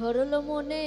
সরল মনে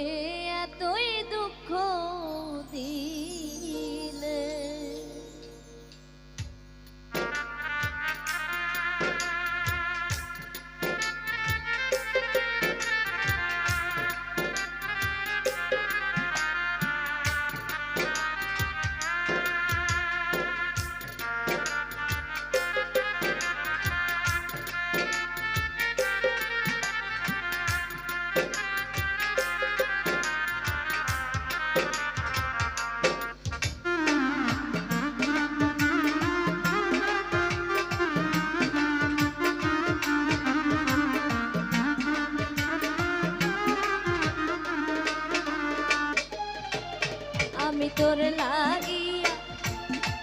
তোর লাগিয়া,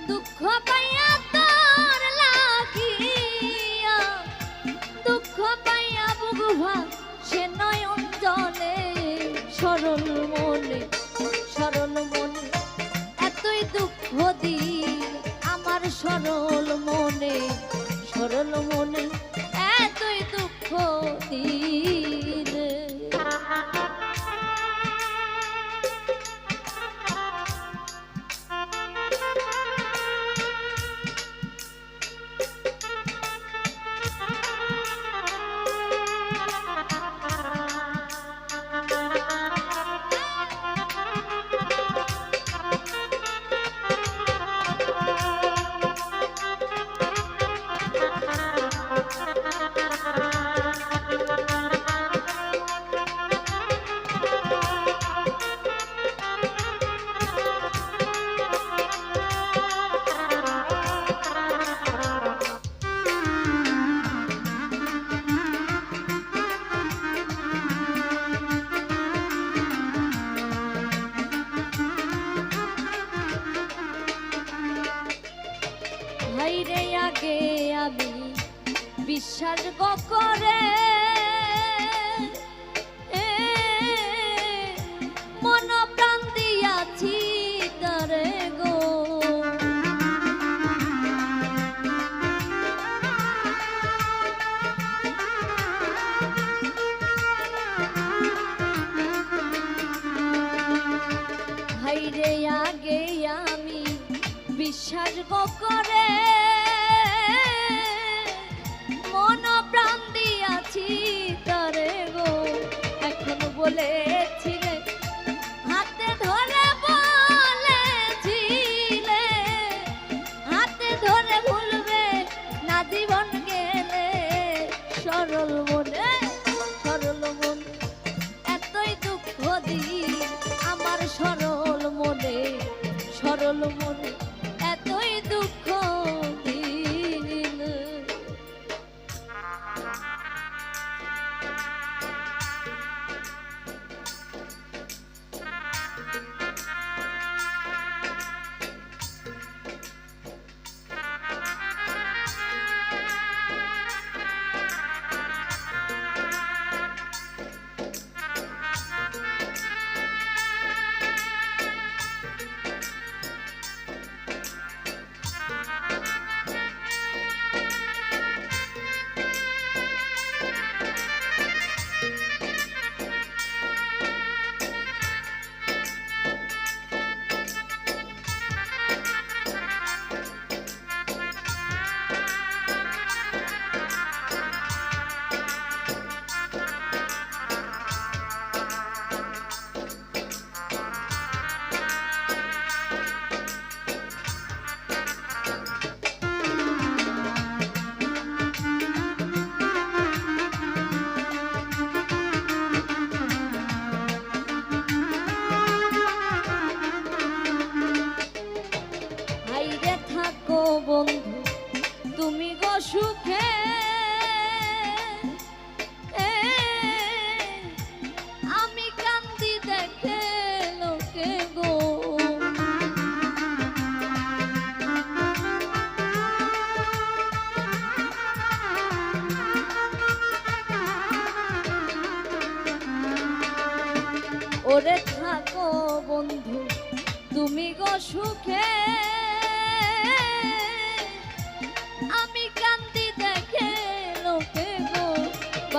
দুঃখ পাইয়া তোর লাগিয়া। দুঃখ পাইয়া বুগুভা সে নয়ন জলে, সরল মনে সরল মনে। এতই দুঃখ দি আমার সরল মনে সরল মনে। আগে আমি বিশ্বাস করে। মন প্রাণ দিয়াছি তারে গো। আগে আমি বিশ্বাস করে। এতই বন্ধু, তুমি গো সুখে। আমি কান্দি দেখে লোকে গো। ওরে থাকো বন্ধু, তুমি গো সুখে।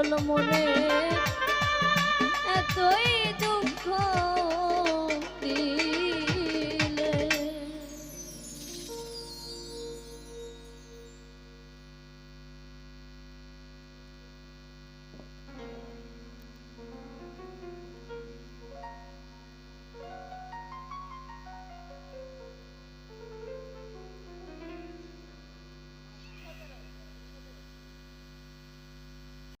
বাদল মোরে এতই